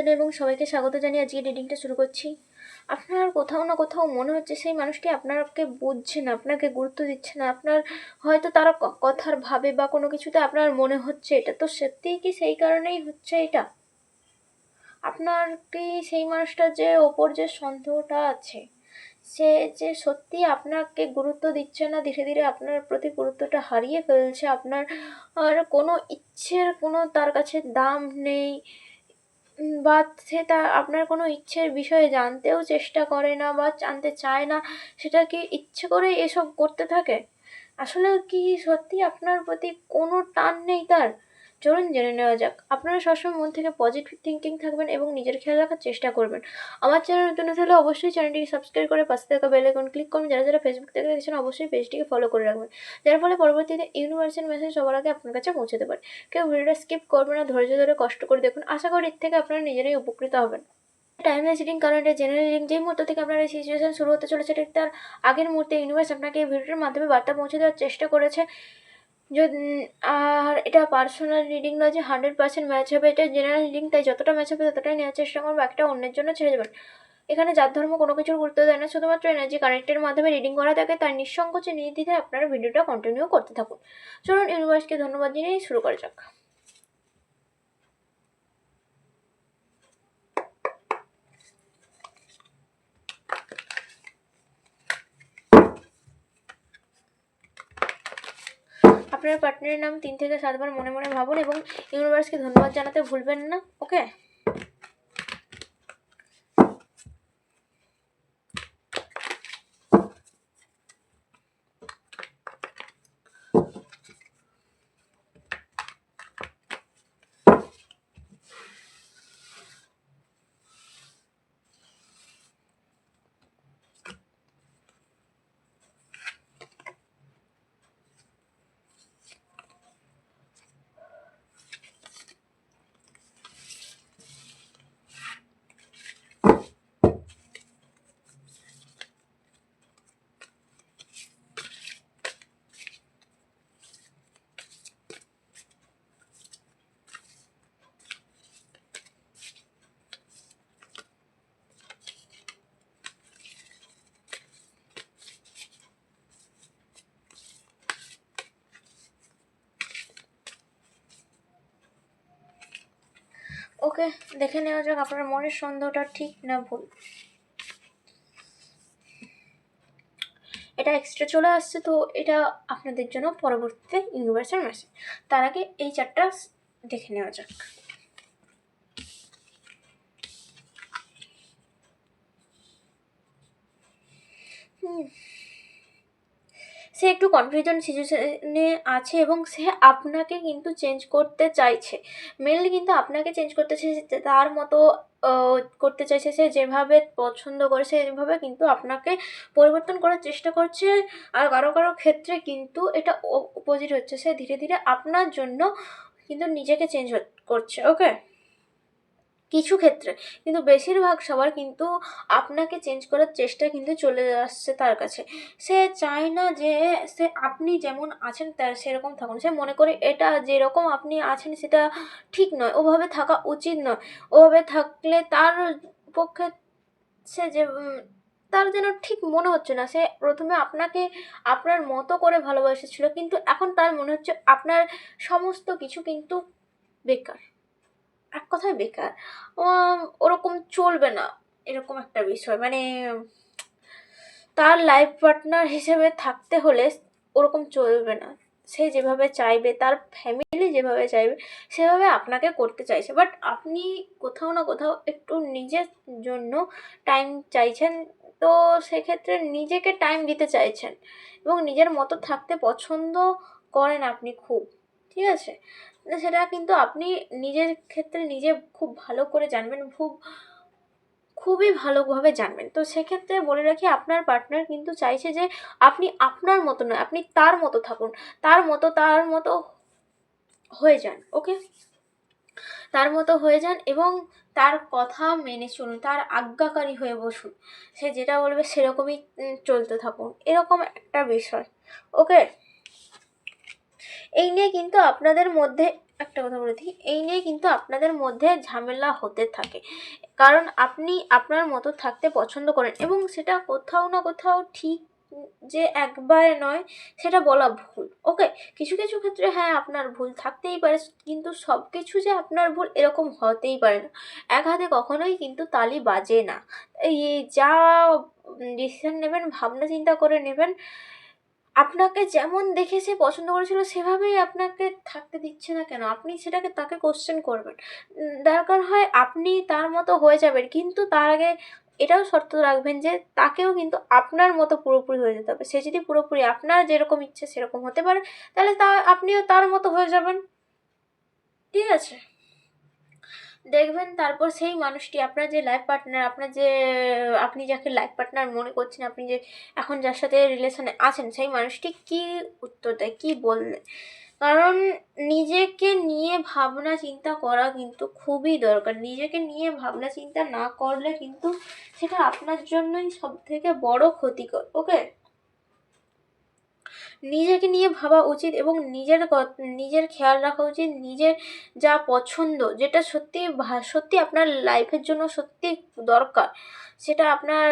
জানাই এবং সবাইকে স্বাগত জানিয়ে আজকে রিডিংটা শুরু করছি। আপনার কোথাও না কোথাও মনে হচ্ছে সেই মানুষটি আপনাকে বুঝছে না, আপনাকে গুরুত্ব দিচ্ছে না, আপনার হয়তো তারা কথার ভাবে বা কোনো কিছুতে আপনার মনে হচ্ছে এটা। তো সত্যিই কি সেই কারণেই হচ্ছে এটা? আপনার কি সেই মানুষটার যে ওপর যে সন্দেহটা আছে, সে যে সত্যি আপনাকে গুরুত্ব দিচ্ছে না, ধীরে ধীরে আপনার প্রতি গুরুত্বটা হারিয়ে ফেলছে, আপনার আর কোনো ইচ্ছের কোনো তার কাছে দাম নেই বা সে তা আপনার কোনো ইচ্ছের বিষয়ে জানতেও চেষ্টা করে না বা জানতে চায় না, সেটা কি ইচ্ছে করেই এসব করতে থাকে? আসলে কি সত্যি আপনার প্রতি কোনো টান নেই তার? চলুন জেনে নেওয়া যাক। আপনারা সবসময় মন থেকে পজিটিভ থিঙ্কিং থাকবেন এবং নিজের খেয়াল রাখার চেষ্টা করবেন। আমার চ্যানেল নতুন হলে অবশ্যই চ্যানেলটিকে সাবস্ক্রাইব করে পাশে থাকা বেল আইকন ক্লিক করুন। যারা যারা ফেসবুক থেকে দেখছেন, অবশ্যই পেজটিকে ফলো করে রাখবেন। যার ফলে পরবর্তীতে ইউনিভার্সাল মেসেজ সবার আগে আপনার কাছে পৌঁছাতে পারে। কেউ ভিডিওটা স্কিপ করবে না, ধৈর্য ধরে কষ্ট করে দেখুন। আশা করি এর থেকে আপনারা নিজেরাই উপকৃত হবেন। টাইমলাইন সিটিং কারণ এটা জেনারেল রিডিং যেই মুহূর্ত থেকে আপনার এই সিচুয়েশন শুরু হতে চলেছে, ঠিক তার আগের মুহূর্তে ইউনিভার্স আপনাকে এই ভিডিওর মাধ্যমে বার্তা পৌঁছে দেওয়ার চেষ্টা করেছে। যদি আর এটা পার্সোনাল রিডিং নয় যে হান্ড্রেড পার্সেন্ট ম্যাচ হবে, এটা জেনারেল রিডিং তাই যতটা ম্যাচ হবে ততটাই নেওয়ার চেষ্টা করব একটা অন্যের জন্য ছেড়ে দেবেন এখানে যার ধর্ম কোনো কিছুর গুরুত্ব দেয় না, শুধুমাত্র এনার্জি কানেক্টের মাধ্যমে রিডিং করা থাকে, তার নিঃসংকোচে নির্দ্বিধায় আপনারা ভিডিওটা কন্টিনিউ করতে থাকুন। চলুন ইউনিভার্সকে ধন্যবাদ জানিয়ে শুরু করা যাক। আপনার পার্টনারের নাম তিন থেকে সাতবার মনে মনে ভাবুন এবং ইউনিভার্সকে ধন্যবাদ জানাতে ভুলবেন না ওকে ওকে দেখে নেওয়া যাক আপনার মনের সন্দেহটা ঠিক না ভুল। এটা এক্সট্রা চলে আসছে, তো এটা আপনাদের জন্য পরবর্তীতে ইউনিভার্সাল মেসেজ তার আগে এই চারটা দেখে নেওয়া যাক। হুম। সে একটু কনফিউশন সিচুয়েশনে আছে এবং সে আপনাকে কিন্তু চেঞ্জ করতে চাইছে। মেনলি কিন্তু আপনাকে চেঞ্জ করতে চাইছে তার মতো করতে চাইছে সে যেভাবে পছন্দ করে, সে যেভাবে কিন্তু আপনাকে পরিবর্তন করার চেষ্টা করছে। আর কারও কারও ক্ষেত্রে কিন্তু এটা অপোজিট হচ্ছে। সে ধীরে ধীরে আপনার জন্য কিন্তু নিজেকে চেঞ্জ করছে ওকে কিছু ক্ষেত্রে। কিন্তু বেশিরভাগ সবার কিন্তু আপনাকে চেঞ্জ করার চেষ্টা কিন্তু চলে আসছে তার কাছে। সে চায় না যে সে আপনি যেমন আছেন তার সেরকম থাকুন। সে মনে করে এটা যেরকম আপনি আছেন সেটা ঠিক নয়। ওভাবে থাকা উচিত নয়। ওভাবে থাকলে তার পক্ষে সে যে তার যেন ঠিক মনে হচ্ছে না। সে প্রথমে আপনাকে আপনার মতো করে ভালোবাসেছিল। কিন্তু এখন তার মনে হচ্ছে আপনার সমস্ত কিছু কিন্তু বেকার। এক কথায় বেকার। ওরকম চলবে না, এরকম একটা বিষয়। মানে তার লাইফ পার্টনার হিসেবে থাকতে হলে ওরকম চলবে না। সে যেভাবে চাইবে, তার ফ্যামিলি যেভাবে চাইবে, সেভাবে আপনাকে করতে চাইছে। বাট আপনি কোথাও না কোথাও একটু নিজের জন্য টাইম চাইছেন, তো সেক্ষেত্রে নিজেকে টাইম দিতে চাইছেন। এবং নিজের মতো থাকতে পছন্দ করেন আপনি খুব। ঠিক আছে? সেটা কিন্তু আপনি নিজের ক্ষেত্রে নিজে খুব ভালো করে জানবেন, খুব, খুবই ভালোভাবে জানবেন। তো সেক্ষেত্রে বলে রাখি, আপনার পার্টনার কিন্তু চাইছে যে আপনি আপনার মতো নয়, আপনি তার মতো থাকুন, তার মতো তার মতো হয়ে যান ওকে তার মতো হয়ে যান এবং তার কথা মেনে চলুন, তার আজ্ঞাকারী হয়ে বসুন। সে যেটা বলবে সেরকমই চলতে থাকুন, এরকম একটা বিষয় ওকে এই নিয়ে কিন্তু আপনাদের মধ্যে, একটা কথা বলে দিই, এই নিয়ে কিন্তু আপনাদের মধ্যে ঝামেলা হতে থাকে। কারণ আপনি আপনার মতো থাকতে পছন্দ করেন এবং সেটা কোথাও না কোথাও ঠিক যে একবারে নয়, সেটা বলা ভুল, ওকে? কিছু কিছু ক্ষেত্রে হ্যাঁ আপনার ভুল থাকতেই পারে, কিন্তু সব কিছু যে আপনার ভুল এরকম হতেই পারে না। এক হাতে কখনোই কিন্তু তালি বাজে না। এই যা ডিসিশন নেবেন ভাবনা চিন্তা করে নেবেন আপনাকে যেমন দেখে সে পছন্দ করেছিল, সেভাবেই আপনাকে থাকতে দিচ্ছে না কেন? আপনি সেটাকে, তাকে কোশ্চেন করবেন। দরকার হয় আপনি তার মতো হয়ে যাবেন, কিন্তু তার আগে এটাও শর্ত রাখবেন যে, তাকেও কিন্তু আপনার মতো পুরোপুরি হয়ে যেতে হবে। সে যদি পুরোপুরি আপনার যেরকম ইচ্ছে সেরকম হতে পারে, তাহলে তা আপনিও তার মতো হয়ে যাবেন। ঠিক আছে? দেখবেন তারপর সেই মানুষটি আপনার যে লাইফ পার্টনার আপনার যে, আপনি যাকে লাইফ পার্টনার মনে করছেন, আপনি যে এখন যার সাথে রিলেশনে আছেন, সেই মানুষটি কী উত্তর দেয়, কী বললে? কারণ নিজেকে নিয়ে ভাবনা চিন্তা করা কিন্তু খুবই দরকার। নিজেকে নিয়ে ভাবনা চিন্তা না করলে কিন্তু সেটা আপনার জন্যই সব থেকে বড় ক্ষতিকর ওকে নিজেকে নিয়ে ভাবা উচিত এবং নিজের নিজের খেয়াল রাখা উচিত, নিজের যা পছন্দ, যেটা সত্যি সত্যি আপনার লাইফের জন্য সত্যি দরকার, সেটা আপনার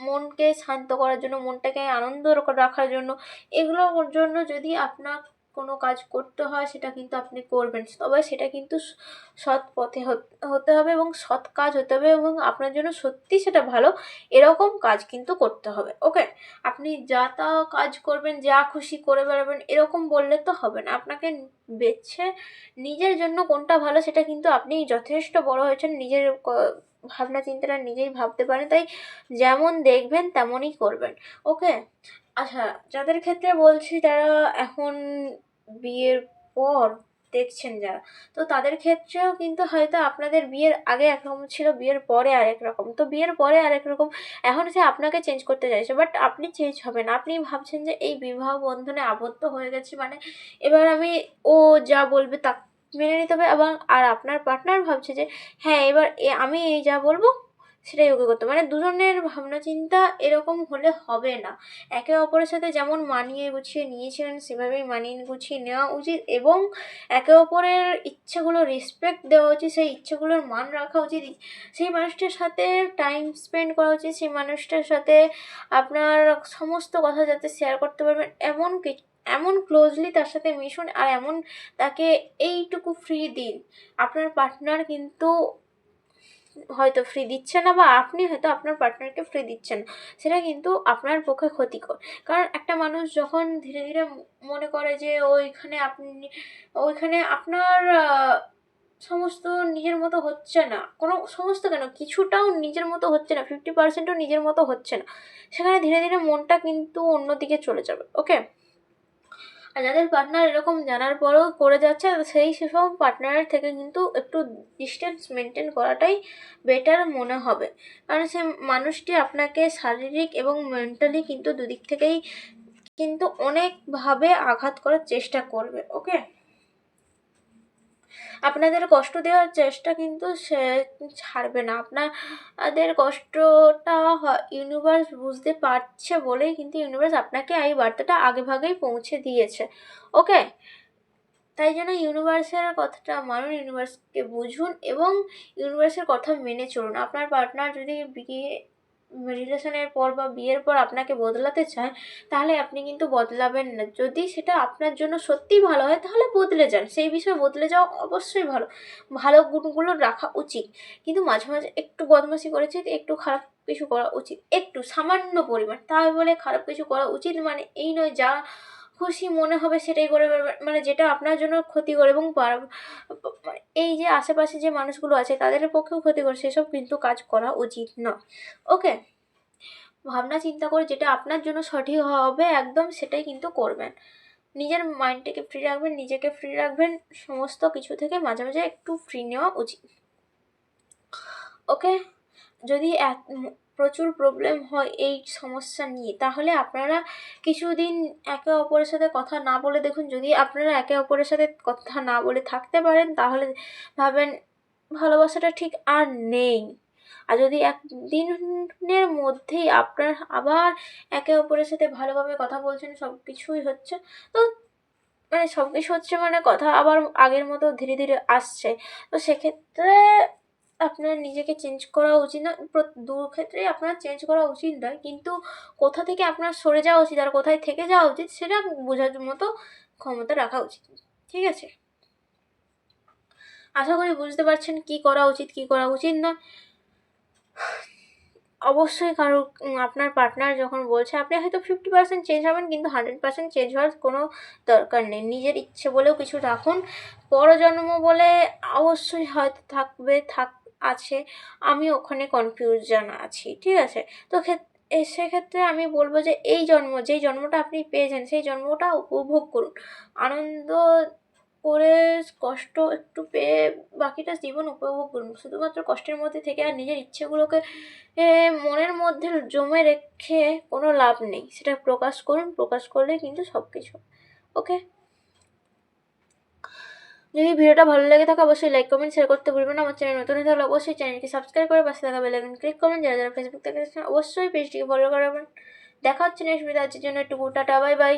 মনকে শান্ত করার জন্য, মনটাকে আনন্দ রাখার জন্য, এগুলোর জন্য যদি আপনার কোনো কাজ করতে হয়, সেটা কিন্তু আপনি করবেন। তবে সেটা কিন্তু সৎ পথে হত- হবে এবং সৎ কাজ হতে হবে এবং আপনার জন্য সত্যি সেটা ভালো, এরকম কাজ কিন্তু করতে হবে, ওকে? আপনি যা তা কাজ করবেন, যা খুশি করে বেড়াবেন, এরকম বললে তো হবে না। আপনাকে বেছে নিজের জন্য কোনটা ভালো সেটা কিন্তু আপনি যথেষ্ট বড় হয়েছেন, নিজের ভাবনা চিন্তাটা নিজেই ভাবতে পারেন, তাই যেমন দেখবেন তেমনই করবেন, ওকে? আচ্ছা যাদের ক্ষেত্রে বলছি যারা এখন বিয়ের পর দেখছেন যারা, তো তাদের ক্ষেত্রেও কিন্তু হয়তো আপনাদের বিয়ের আগে একরকম ছিল, বিয়ের পরে আরেক রকম। তো বিয়ের পরে আরেক রকম, এখন সে আপনাকে চেঞ্জ করতে চাইছে বাট আপনি চেঞ্জ হবেন আপনি ভাবছেন যে এই বিবাহ বন্ধনে আবদ্ধ হয়ে গেছি মানে এবার আমি ও যা বলবে তা মেনে নিতে হবে এবং আর আপনার পার্টনার ভাবছে যে হ্যাঁ এবার আমি এই যা বলব সেটাই ওকে করতে। মানে দুজনের ভাবনা চিন্তা এরকম হলে হবে না। একে অপরের সাথে যেমন মানিয়ে গুছিয়ে নিয়েছিলেন, সেভাবেই মানিয়ে গুছিয়ে নেওয়া উচিত এবং একে অপরের ইচ্ছেগুলো রেসপেক্ট দেওয়া উচিত, সেই ইচ্ছেগুলোর মান রাখা উচিত। সেই মানুষটার সাথে টাইম স্পেন্ড করা উচিত, সেই মানুষটার সাথে আপনার সমস্ত কথা যাতে শেয়ার করতে পারবেন, এমন কি- এমন ক্লোজলি তার সাথে মিশুন আর এমন তাকে এইটুকু ফ্রি দিন। আপনার পার্টনার কিন্তু হয়তো ফ্রি দিচ্ছে না বা আপনি হয়তো আপনার পার্টনারকে ফ্রি দিচ্ছেন সেটা কিন্তু আপনার পক্ষে ক্ষতিকর। কারণ একটা মানুষ যখন ধীরে ধীরে মনে করে যে ওইখানে আপনি, ওইখানে আপনার সমস্ত নিজের মতো হচ্ছে না, কোনো সমস্ত কেন, কিছুটাও নিজের মতো হচ্ছে না ফিফটি পার্সেন্টও নিজের মতো হচ্ছে না, সেখানে ধীরে ধীরে মনটা কিন্তু অন্যদিকে চলে যাবে ওকে যাদের পার্টনার এরকম জানার পরও করে যাচ্ছে, সেই সেসব পার্টনারের থেকে কিন্তু একটু ডিস্টেন্স মেনটেন করাটাই বেটার মনে হবে। কারণ সে মানুষটি আপনাকে শারীরিক এবং মেন্টালি কিন্তু দুদিক থেকেই কিন্তু অনেকভাবে আঘাত করার চেষ্টা করবে ওকে আপনাদের কষ্ট দেওয়ার চেষ্টা কিন্তু সে ছাড়বে না। আপনাদের কষ্টটা ইউনিভার্স বুঝতে পারছে বলেই কিন্তু ইউনিভার্স আপনাকে এই বার্তাটা আগে ভাগেই পৌঁছে দিয়েছে। ওকে তাই জন্য ইউনিভার্সের কথাটা মানুন ইউনিভার্সকে বুঝুন এবং ইউনিভার্সের কথা মেনে চলুন। আপনার পার্টনার যদি বিয়ে রিলেশনের পর বা বিয়ের পর আপনাকে বদলাতে চায়, তাহলে আপনি কিন্তু বদলাবেন না। যদি সেটা আপনার জন্য সত্যিই ভালো হয়, তাহলে বদলে যান। সেই বিষয়ে বদলে যাওয়া অবশ্যই ভালো। ভালো গুণগুলো রাখা উচিত। কিন্তু মাঝে মাঝে একটু বদমাসি করেছে একটু খারাপ কিছু করা উচিত। একটু সামান্য পরিমাণ। তাই বলে খারাপ কিছু করা উচিত মানে এই নয়, যা খুশি মনে হবে সেটাই করে মানে যেটা আপনার জন্য ক্ষতিকর এবং এই যে আশেপাশে যে মানুষগুলো আছে তাদের পক্ষেও ক্ষতিকর সেসব কিন্তু কাজ করা উচিত নয়। ওকে? ভাবনা চিন্তা করে যেটা আপনার জন্য সঠিক হবে একদম সেটাই কিন্তু করবেন। নিজের মাইন্ডটাকে ফ্রি রাখবেন, নিজেকে ফ্রি রাখবেন, সমস্ত কিছু থেকে মাঝে মাঝে একটু ফ্রি নেওয়া উচিত। ওকে? যদি প্রচুর প্রবলেম হয় এই সমস্যা নিয়ে। তাহলে আপনারা কিছুদিন একে অপরের সাথে কথা না বলে দেখুন, যদি আপনারা একে অপরের সাথে কথা না বলে থাকতে পারেন, তাহলে ভাবেন ভালোবাসাটা ঠিক আর নেই। আর যদি একদিনের মধ্যেই আপনার আবার একে অপরের সাথে ভালোভাবে কথা বলছেন সব কিছুই হচ্ছে, তো মানে সব কিছু হচ্ছে মানে কথা আবার আগের মতো ধীরে ধীরে আসছে। তো সেক্ষেত্রে আপনার নিজেকে চেঞ্জ করা উচিত না। দু ক্ষেত্রেই আপনার চেঞ্জ করা উচিত নয়। কিন্তু কোথা থেকে আপনার সরে যাওয়া উচিত আর কোথায় থেকে যাওয়া উচিত সেটা বোঝার মতো ক্ষমতা রাখা উচিত। ঠিক আছে? আশা করি বুঝতে পারছেন কি করা উচিত, কি করা উচিত না অবশ্যই কারও আপনার পার্টনার যখন বলছে, আপনি হয়তো ফিফটি পার্সেন্ট চেঞ্জ হবেন, কিন্তু হান্ড্রেড পার্সেন্ট চেঞ্জ হওয়ার কোনো দরকার নেই। নিজের ইচ্ছে বলেও কিছু রাখুন। পরজন্ম বলে অবশ্যই হয়তো থাকবে, থাক আছে, আমি ওখানে কনফিউশন আছি, ঠিক আছে? তো ক্ষেত- সেক্ষেত্রে আমি বলব যে এই জন্ম, যেই জন্মটা আপনি পেয়েছেন, সেই জন্মটা উপভোগ করুন। আনন্দ করে কষ্ট একটু পেয়ে বাকিটা জীবন উপভোগ করুন। শুধুমাত্র কষ্টের মধ্যে থেকে আর নিজের ইচ্ছেগুলোকে মনের মধ্যে জমে রেখে কোনো লাভ নেই। সেটা প্রকাশ করুন, প্রকাশ করলে কিন্তু সব কিছু ওকে যদি ভিডিওটা ভালো লেগে থাকে, অবশ্যই লাইক কমেন্ট শেয়ার করতে ভুলবেন আমার চ্যানেল নতুন হয়ে থাকলে অবশ্যই চ্যানেলটি সাবস্ক্রাইব করে পাশে থাকা বেল ক্লিক করবেন। যারা যারা ফেসবুক থেকে অবশ্যই পেজটিকে ফলো করবেন দেখা হচ্ছে নেক্সট ভিডিও আজকের জন্য একটু টাটা বাই বাই